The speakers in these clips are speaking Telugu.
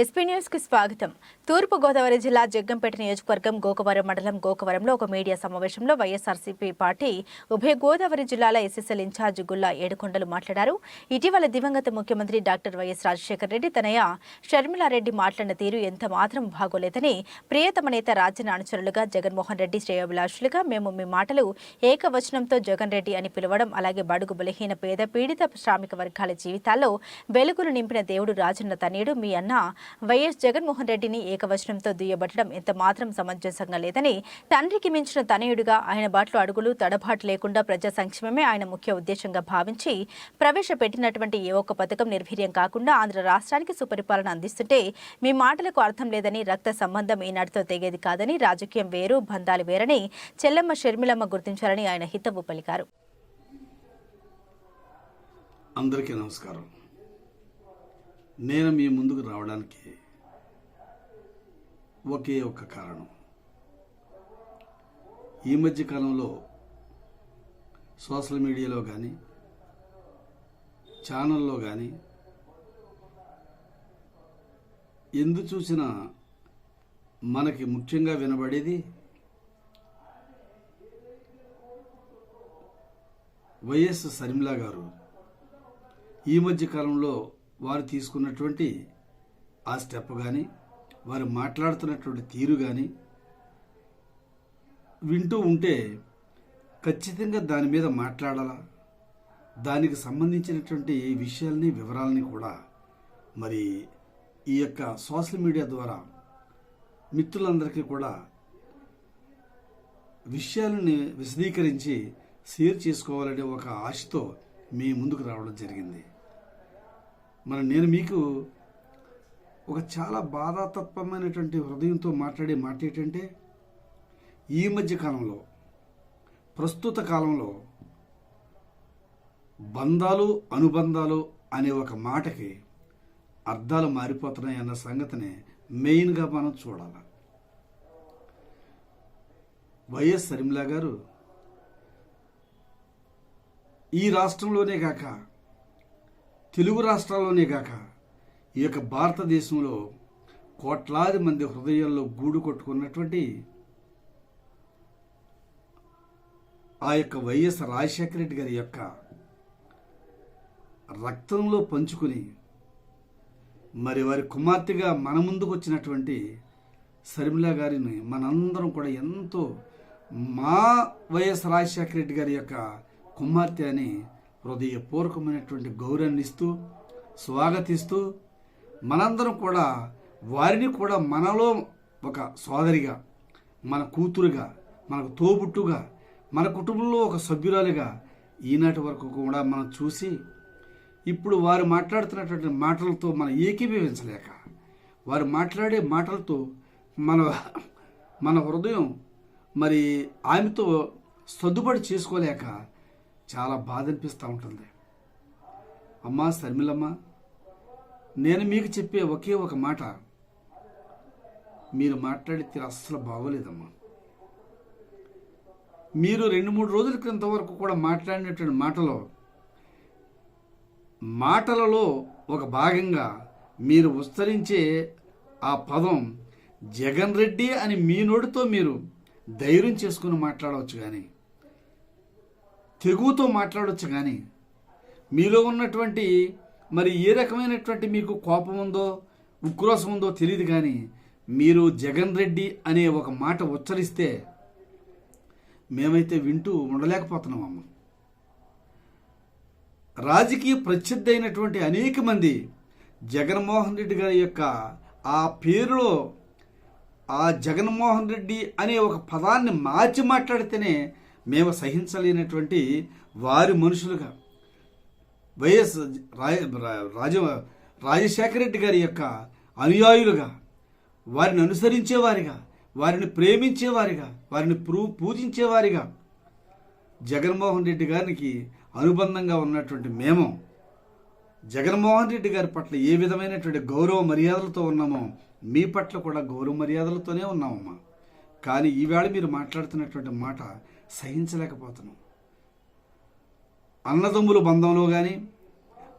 ఎస్పీ న్యూస్కు స్వాగతం. తూర్పు గోదావరి జిల్లా జగ్గంపేట నియోజకవర్గం గోకవరం మండలం గోకవరంలో ఒక మీడియా సమావేశంలో వైఎస్ఆర్సీపీ పార్టీ ఉభయ గోదావరి జిల్లాల ఎస్ఎస్ఎల్ ఇన్ఛార్జ్ గుల్లా ఏడుకొండలు మాట్లాడారు. ఇటీవల దివంగత ముఖ్యమంత్రి డాక్టర్ వైఎస్ రాజశేఖర రెడ్డి తనయ షర్మిలారెడ్డి మాట్లాడిన తీరు ఎంత మాత్రం బాగోలేదని ప్రియతమ నేత రాజ్యాన్ని అనుచరులుగా జగన్మోహన్ రెడ్డి శ్రేయోభిలాషులుగా మేము మీ మాటలు ఏకవచనంతో జగన్ రెడ్డి అని పిలవడం అలాగే బడుగు బలహీన పేద పీడిత శ్రామిక వర్గాల జీవితాల్లో వెలుగులు నింపిన దేవుడు రాజన్న తనయుడు మీ అన్న వైఎస్ జగన్మోహన్ రెడ్డిని ఏకవచనంతో దుయ్యబట్టడం ఎంత మాత్రం సమంజసంగా లేదని తండ్రికి మించిన తనయుడిగా ఆయన బాటలు అడుగులు తడబాటు లేకుండా ప్రజా సంక్షేమమే ఆయన ముఖ్య ఉద్దేశంగా భావించి ప్రవేశపెట్టినటువంటి ఏ ఒక్క పథకం నిర్వీర్యం కాకుండా ఆంధ్ర రాష్ట్రానికి సుపరిపాలన అందిస్తుంటే మీ మాటలకు అర్థం లేదని రక్త సంబంధం ఈనాటితో తెగేది కాదని రాజకీయం వేరు బంధాలు వేరని చెల్లమ్మ షర్మిలమ్మ గుర్తించారని ఆయన హితవు పలికారు. అందరికీ నమస్కారం. నేను మీ ముందుకు రావడానికి ఒకే ఒక్క కారణం. ఈ మధ్య కాలంలో సోషల్ మీడియాలో కానీ ఛానల్లో కానీ ఎందు చూసినా మనకి ముఖ్యంగా వినబడేది వైఎస్ శర్మిలా గారు. ఈ మధ్య కాలంలో వారు తీసుకున్నటువంటి ఆ స్టెప్ కానీ వారు మాట్లాడుతున్నటువంటి తీరు కానీ వింటూ ఉంటే ఖచ్చితంగా దాని మీద మాట్లాడాలా? దానికి సంబంధించినటువంటి విషయాల్ని వివరాలని కూడా మరి ఈ యొక్క సోషల్ మీడియా ద్వారా మిత్రులందరికీ కూడా విషయాలని విశదీకరించి షేర్ చేసుకోవాలనే ఒక ఆశతో మీ ముందుకు రావడం జరిగింది. మరి నేను మీకు ఒక చాలా బాధాతత్వమైనటువంటి హృదయంతో మాట్లాడే మాట ఏంటంటే ఈ మధ్య కాలంలో ప్రస్తుత కాలంలో బంధాలు అనుబంధాలు అనే ఒక మాటకి అర్థాలు మారిపోతున్నాయి అన్న సంగతిని మెయిన్గా మనం చూడాలి. వైఎస్ శర్మిలా గారు ఈ రాష్ట్రంలోనే కాక తెలుగు రాష్ట్రాల్లోనే కాక ఈ యొక్క భారతదేశంలో కోట్లాది మంది హృదయాల్లో గూడు కొట్టుకున్నటువంటి ఆ యొక్క వైఎస్ రాజశేఖర రెడ్డి గారి యొక్క రక్తంలో పంచుకుని మరి వారి కుమార్తెగా మన ముందుకు వచ్చినటువంటి శర్మిలా గారిని మనందరం కూడా ఎంతో మా వైఎస్ రాజశేఖర రెడ్డి గారి యొక్క కుమార్తె అని హృదయపూర్వకమైనటువంటి గౌరవాన్నిస్తూ స్వాగతిస్తూ మనందరం కూడా వారిని కూడా మనలో ఒక సోదరిగా మన కూతురుగా మనకు తోబుట్టుగా మన కుటుంబంలో ఒక సభ్యురాలుగా ఈనాటి వరకు కూడా మనం చూసి ఇప్పుడు వారు మాట్లాడుతున్నటువంటి మాటలతో మనం ఏకీభవించలేక వారు మాట్లాడే మాటలతో మన మన హృదయం మరి ఆమెతో సర్దుబాటు చేసుకోలేక చాలా బాధ అనిపిస్తూ ఉంటుంది. అమ్మా శర్మిలమ్మ నేను మీకు చెప్పే ఒకే ఒక మాట. మీరు మాట్లాడే తీరు అస్సలు బాగోలేదమ్మా. మీరు రెండు మూడు రోజుల క్రింద వరకు కూడా మాట్లాడినటువంటి మాటలో మాటలలో ఒక భాగంగా మీరు ఉస్తరించే ఆ పదం జగన్ రెడ్డి అని మీ నోటితో మీరు ధైర్యం చేసుకుని మాట్లాడవచ్చు కానీ తెగుతో మాట్లాడవచ్చు కానీ మీలో ఉన్నటువంటి మరి ఏ రకమైనటువంటి మీకు కోపం ఉందో ఉక్రోషం ఉందో తెలియదు కానీ మీరు జగన్ రెడ్డి అనే ఒక మాట ఉచ్చరిస్తే మేమైతే వింటూ ఉండలేకపోతున్నామమ్మ రాజకీయ ప్రసిద్ధి అయినటువంటి అనేక మంది జగన్మోహన్ రెడ్డి గారి యొక్క ఆ పేరులో ఆ జగన్మోహన్ రెడ్డి అనే ఒక పదాన్ని మార్చి మాట్లాడితేనే మేము సహించలేనటువంటి వారి మనుషులుగా. వైఎస్ రాజ రాజశేఖర రెడ్డి గారి యొక్క అనుయాయులుగా వారిని అనుసరించేవారిగా వారిని ప్రేమించేవారిగా వారిని ప్రూ పూజించేవారిగా జగన్మోహన్ రెడ్డి గారికి అనుబంధంగా ఉన్నటువంటి మేము జగన్మోహన్ రెడ్డి గారి పట్ల ఏ విధమైనటువంటి గౌరవ మర్యాదలతో ఉన్నామో మీ పట్ల కూడా గౌరవ మర్యాదలతోనే ఉన్నామమ్మా. కానీ ఈవేళ మీరు మాట్లాడుతున్నటువంటి మాట సహించలేకపోతున్నాం. అన్నదమ్ముల బంధంలో కానీ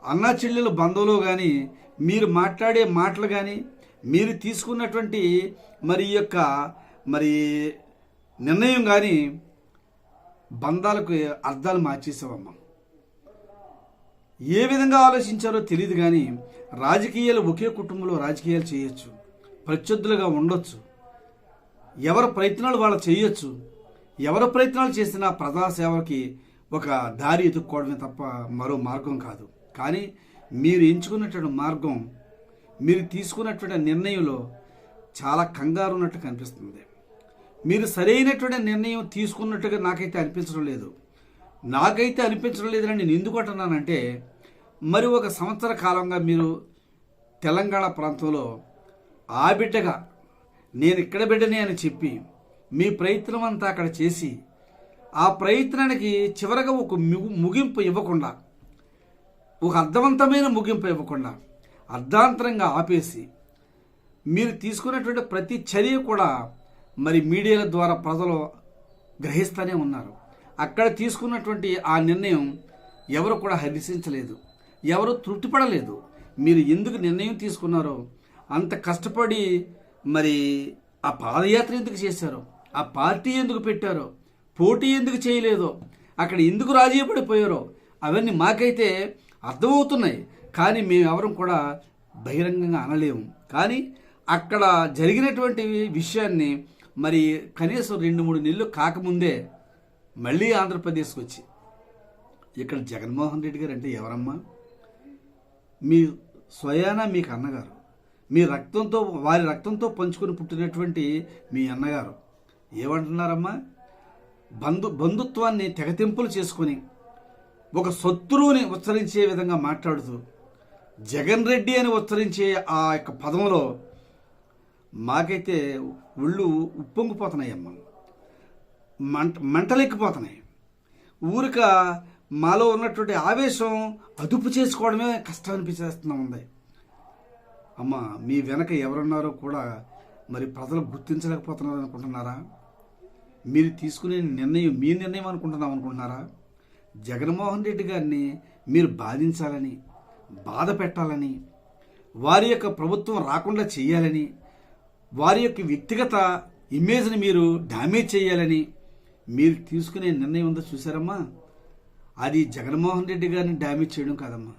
అన్న చెల్లెల బంధంలో కానీ మీరు మాట్లాడే మాటలు కానీ మీరు తీసుకున్నటువంటి మరి ఈ యొక్క మరి నిర్ణయం కానీ బంధాలకు అర్థాలు మార్చేసావమ్మా. ఏ విధంగా ఆలోచించారో తెలియదు కానీ రాజకీయాలు ఒకే కుటుంబంలో రాజకీయాలు చేయొచ్చు. ప్రత్యర్థులుగా ఉండొచ్చు. ఎవరి ప్రయత్నాలు వాళ్ళు చేయొచ్చు. ఎవరు ప్రయత్నాలు చేసినా ప్రజాసేవకి ఒక దారి ఎదుక్కోవడమే తప్ప మరో మార్గం కాదు. కానీ మీరు ఎంచుకున్నటువంటి మార్గం మీరు తీసుకున్నటువంటి నిర్ణయంలో చాలా కంగారు ఉన్నట్టు కనిపిస్తుంది. మీరు సరైనటువంటి నిర్ణయం తీసుకున్నట్టుగా నాకైతే అనిపించడం లేదు. నాకైతే అనిపించడం లేదని నేను ఎందుకు అంటున్నానంటే మరి ఒక సంవత్సర కాలంగా మీరు తెలంగాణ ప్రాంతంలో ఆ బిడ్డగా నేను ఇక్కడ బిడ్డనే అని చెప్పి మీ ప్రయత్నం అంతా అక్కడ చేసి ఆ ప్రయత్నానికి చివరగా ఒక ముగు- ముగింపు ఇవ్వకుండా ఒక అర్థవంతమైన ముగింపు ఇవ్వకుండా అర్ధాంతరంగా ఆపేసి మీరు తీసుకున్నటువంటి ప్రతి చర్య కూడా మరి మీడియాల ద్వారా ప్రజలు గ్రహిస్తూనే ఉన్నారు. అక్కడ తీసుకున్నటువంటి ఆ నిర్ణయం ఎవరు కూడా హర్షించలేదు. ఎవరు తృప్తిపడలేదు. మీరు ఎందుకు నిర్ణయం తీసుకున్నారో అంత కష్టపడి మరి ఆ పాదయాత్ర ఎందుకు చేశారో ఆ పార్టీ ఎందుకు పెట్టారో పోటీ ఎందుకు చేయలేదో అక్కడ ఎందుకు రాజీ పడిపోయారో అవన్నీ మాకైతే అర్థమవుతున్నాయి. కానీ మేము ఎవరం కూడా బహిరంగంగా అనలేము. కానీ అక్కడ జరిగినటువంటి విషయాన్ని మరి కనీసం రెండు మూడు నెలలు కాకముందే మళ్ళీ ఆంధ్రప్రదేశ్కి వచ్చి ఇక్కడ జగన్మోహన్ రెడ్డి గారు అంటే ఎవరమ్మా? మీ స్వయాన మీకు అన్నగారు. మీ రక్తంతో వారి రక్తంతో పంచుకొని పుట్టినటువంటి మీ అన్నగారు. ఏమంటున్నారమ్మా? బంధు బంధుత్వాన్ని తెగతింపులు చేసుకొని ఒక శత్రువుని ఉచ్చరించే విధంగా మాట్లాడుతూ జగన్ రెడ్డి అని ఉచ్చరించే ఆ యొక్క పదంలో మాకైతే ఒళ్ళు ఉప్పొంగిపోతున్నాయమ్మా మంట మంటలెక్కిపోతున్నాయి. ఊరిక మాలో ఉన్నటువంటి ఆవేశం అదుపు చేసుకోవడమే కష్టం అనిపించేస్తున్నా ఉంది. అమ్మ మీ వెనక ఎవరున్నారో కూడా మరి ప్రజలు గుర్తించలేకపోతున్నారు అనుకుంటున్నారా మీరు తీసుకునే నిర్ణయం మీ నిర్ణయం అనుకుంటున్నాం అనుకుంటున్నారా? జగన్మోహన్ రెడ్డి గారిని మీరు బాధించాలని బాధ పెట్టాలని వారి యొక్క ప్రభుత్వం రాకుండా చేయాలని వారి యొక్క వ్యక్తిగత ఇమేజ్ని మీరు డ్యామేజ్ చేయాలని మీరు తీసుకునే నిర్ణయం ఉందో చూసారమ్మా అది జగన్మోహన్ రెడ్డి గారిని డ్యామేజ్ చేయడం కాదమ్మా.